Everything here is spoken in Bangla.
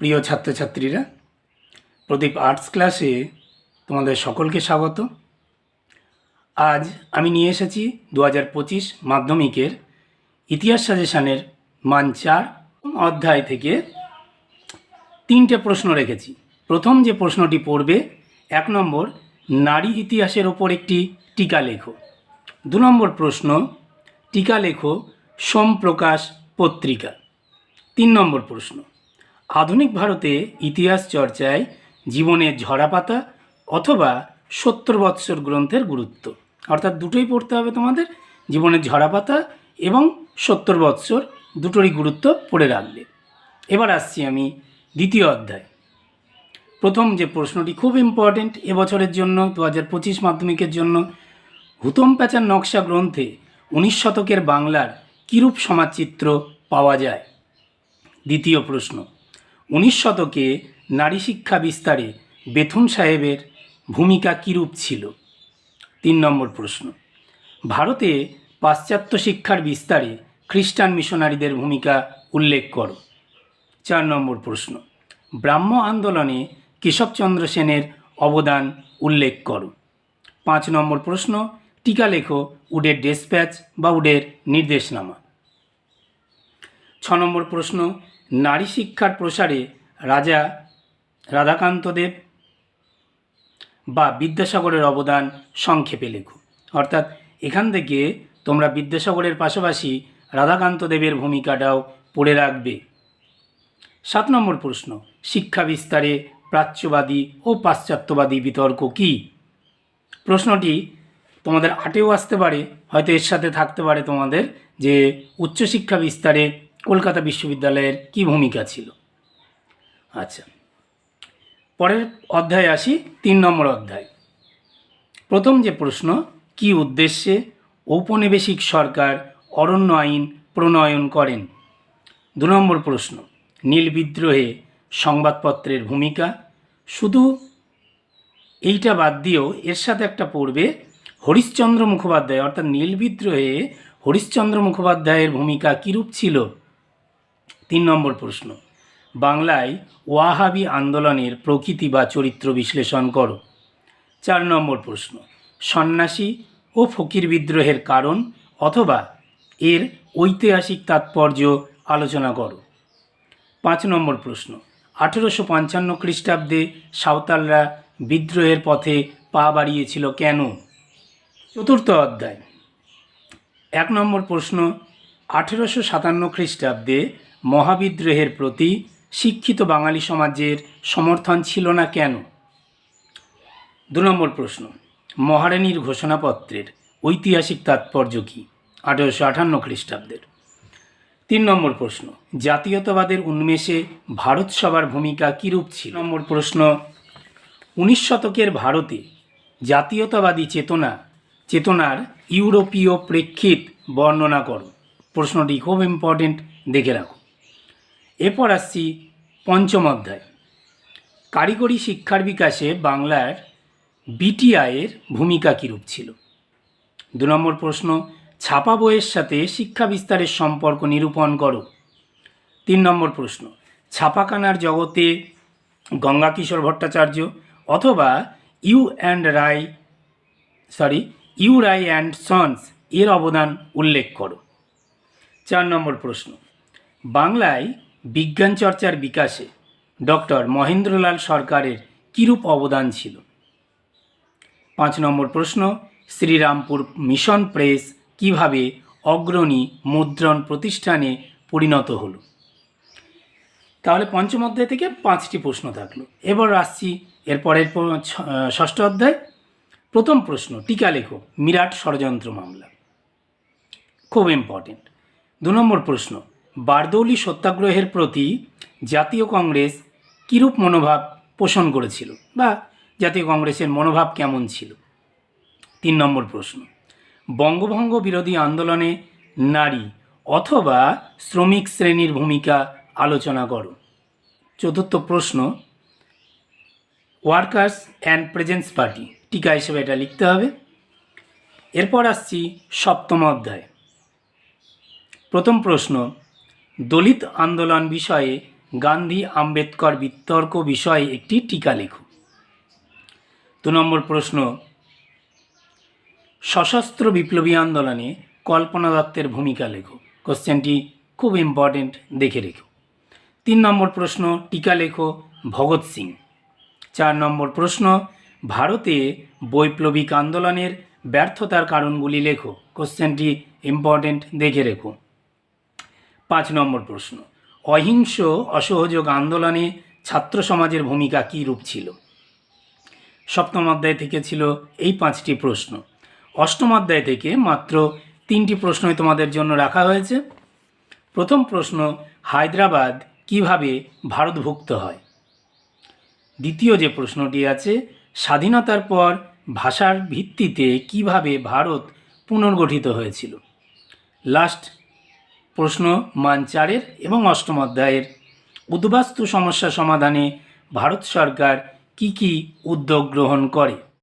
প্রিয় ছাত্রছাত্রীরা, প্রদীপ আর্টস ক্লাসে তোমাদের সকলকে স্বাগত। আজ আমি নিয়ে এসেছি দু হাজার পঁচিশ মাধ্যমিকের ইতিহাস সাজেশানের মান চার অধ্যায় থেকে তিনটে প্রশ্ন রেখেছি। প্রথম যে প্রশ্নটি পড়বে, এক নম্বর, নারী ইতিহাসের ওপর একটি টিকা লেখো। দু নম্বর প্রশ্ন, টিকা লেখো সোমপ্রকাশ পত্রিকা। তিন নম্বর প্রশ্ন আধুনিক ভারতে ইতিহাস চর্চায় জীবনের ঝরাপাতা অথবা সত্তর বৎসর গ্রন্থের গুরুত্ব। অর্থাৎ দুটোই পড়তে হবে তোমাদের জীবনের ঝরাপাতা এবং সত্তর বৎসর দুটোরই গুরুত্ব পড়ে রাখলে এবার আসছি আমি দ্বিতীয় অধ্যায়। প্রথম যে প্রশ্নটি খুব ইম্পর্টেন্ট এবছরের জন্য দু হাজার পঁচিশ মাধ্যমিকের জন্য, হুতম প্যাচার নকশা গ্রন্থে উনিশ শতকের বাংলার কিরূপ সমাজচিত্র পাওয়া যায়? দ্বিতীয় প্রশ্ন উনিশ শতকে নারী শিক্ষা বিস্তারে বেথুন সাহেবের ভূমিকা কীরূপ ছিল? তিন নম্বর প্রশ্ন। ভারতে পাশ্চাত্য শিক্ষার বিস্তারে খ্রিস্টান মিশনারিদের ভূমিকা উল্লেখ করো। চার নম্বর প্রশ্ন। ব্রাহ্ম আন্দোলনে কেশবচন্দ্র সেনের অবদান উল্লেখ করো। পাঁচ নম্বর প্রশ্ন, টিকা লেখো, উডের ডেসপ্যাচ বা উডের নির্দেশনামা। নম্বর প্রশ্ন, নারী শিক্ষার প্রসারে রাজা রাধাকান্তদেব বা বিদ্যাসাগরের অবদান সংক্ষেপে লেখো। অর্থাৎ এখান থেকে তোমরা বিদ্যাসাগরের পাশাপাশি রাধাকান্ত দেবের ভূমিকাটাও পড়ে রাখবে। সাত নম্বর প্রশ্ন, শিক্ষা বিস্তারে প্রাচ্যবাদী ও পাশ্চাত্যবাদী বিতর্ক কী? প্রশ্নটি তোমাদের আটেও আসতে পারে, হয়তো এর সাথে থাকতে পারে তোমাদের যে উচ্চশিক্ষা বিস্তারে কলকাতা বিশ্ববিদ্যালয়ের কী ভূমিকা ছিল? আচ্ছা পরের অধ্যায়ে আসি, তিন নম্বর অধ্যায়। প্রথম যে প্রশ্ন, কি উদ্দেশ্যে ঔপনিবেশিক সরকার অরণ্য আইন প্রণয়ন করেন? দু নম্বর প্রশ্ন, নীল বিদ্রোহে সংবাদপত্রের ভূমিকা? শুধু এইটা বাদ দিয়েও এর সাথে একটা পড়বে, হরিশ্চন্দ্র মুখোপাধ্যায়, অর্থাৎ নীল বিদ্রোহে হরিশ্চন্দ্র মুখোপাধ্যায়ের ভূমিকা কীরূপ ছিল? তিন নম্বর প্রশ্ন। বাংলায় ওয়াহাবি আন্দোলনের প্রকৃতি বা চরিত্র বিশ্লেষণ করো। চার নম্বর প্রশ্ন, সন্ন্যাসী ও ফকির বিদ্রোহের কারণ অথবা এর ঐতিহাসিক তাৎপর্য আলোচনা করো। পাঁচ নম্বর প্রশ্ন, আঠেরোশো পঞ্চান্ন খ্রিস্টাব্দে সাঁওতালরা বিদ্রোহের পথে পা বাড়িয়েছিল কেন? চতুর্থ অধ্যায়, এক নম্বর প্রশ্ন, আঠেরোশো সাতান্ন খ্রিস্টাব্দে মহাবিদ্রোহের প্রতি শিক্ষিত বাঙালি সমাজের সমর্থন ছিল না কেন? দু নম্বর প্রশ্ন, মহারানীর ঘোষণাপত্রের ঐতিহাসিক তাৎপর্য কী? আঠেরোশো আটান্ন খ্রিস্টাব্দের। তিন নম্বর প্রশ্ন, জাতীয়তাবাদের উন্মেষে ভারত সভার ভূমিকা কীরূপ ছিল? নম্বর প্রশ্ন, উনিশ শতকের ভারতে জাতীয়তাবাদী চেতনা, চেতনার ইউরোপীয় প্রেক্ষিত বর্ণনা করো। প্রশ্নটি খুব ইম্পর্টেন্ট দেখে রাখো। এরপর আসছি পঞ্চম অধ্যায়। কারিগরি শিক্ষার বিকাশে বাংলার বিটিআইয়ের ভূমিকা কীরূপ ছিল? দু নম্বর প্রশ্ন, ছাপা বইয়ের সাথে শিক্ষা বিস্তারের সম্পর্ক নিরূপণ করো। তিন নম্বর প্রশ্ন, ছাপাখানার জগতে গঙ্গা কিশোর ভট্টাচার্য অথবা U and Rai, sorry, U Rai and sons এর অবদান উল্লেখ করো। চার নম্বর প্রশ্ন, বাংলায় বিজ্ঞান চর্চার বিকাশে ডক্টর মহেন্দ্রলাল সরকারের কীরূপ অবদান ছিল? পাঁচ নম্বর প্রশ্ন, শ্রীরামপুর মিশন প্রেস কীভাবে অগ্রণী মুদ্রণ প্রতিষ্ঠানে পরিণত হলো? তাহলে পঞ্চম অধ্যায় থেকে পাঁচটি প্রশ্ন থাকল। এবার আসছি এরপরের ষষ্ঠ অধ্যায়। প্রথম প্রশ্ন, টিকা লেখো মিরাট ষড়যন্ত্র মামলা। খুব ইম্পর্টেন্ট দু নম্বর প্রশ্ন বারদৌলি সত্যাগ্রহের প্রতি জাতীয় কংগ্রেস কীরূপ মনোভাব পোষণ করেছিল বা জাতীয় কংগ্রেসের মনোভাব কেমন ছিল? তিন নম্বর প্রশ্ন। বঙ্গভঙ্গ বিরোধী আন্দোলনে নারী অথবা শ্রমিক শ্রেণির ভূমিকা আলোচনা করো। চতুর্থ প্রশ্ন, ওয়ার্কার্স অ্যান্ড প্রেজেন্স পার্টি, টিকা হিসেবে এটা লিখতে হবে। এরপর আসছি সপ্তম অধ্যায়। প্রথম প্রশ্ন দলিত আন্দোলন বিষয়ে গান্ধী আম্বেদকর বিতর্ক বিষয়ে একটি টিকা লেখো। দু নম্বর প্রশ্ন, সশস্ত্র বিপ্লবী আন্দোলনে কল্পনা দত্তের ভূমিকা লেখো। কোশ্চেনটি খুব ইম্পর্টেন্ট দেখে রেখো। তিন নম্বর প্রশ্ন, টিকা লেখো ভগৎ সিং। চার নম্বর প্রশ্ন, ভারতে বৈপ্লবিক আন্দোলনের ব্যর্থতার কারণগুলি লেখো। কোশ্চেনটি ইম্পর্টেন্ট দেখে রেখো। পাঁচ নম্বর প্রশ্ন, অহিংস অসহযোগ আন্দোলনে ছাত্র সমাজের ভূমিকা কী রূপ ছিল? সপ্তম অধ্যায় থেকে ছিল এই পাঁচটি প্রশ্ন। অষ্টম অধ্যায় থেকে মাত্র তিনটি প্রশ্নই তোমাদের জন্য রাখা হয়েছে। প্রথম প্রশ্ন, হায়দ্রাবাদ কীভাবে ভারতভুক্ত হয়? দ্বিতীয় যে প্রশ্নটি আছে, স্বাধীনতার পর ভাষার ভিত্তিতে কীভাবে ভারত পুনর্গঠিত হয়েছিল? লাস্ট প্রশ্ন মান চারের এবং অষ্টম অধ্যায়ের। উদ্বাস্তু সমস্যা সমাধানে ভারত সরকার কি কি উদ্যোগ গ্রহণ করে?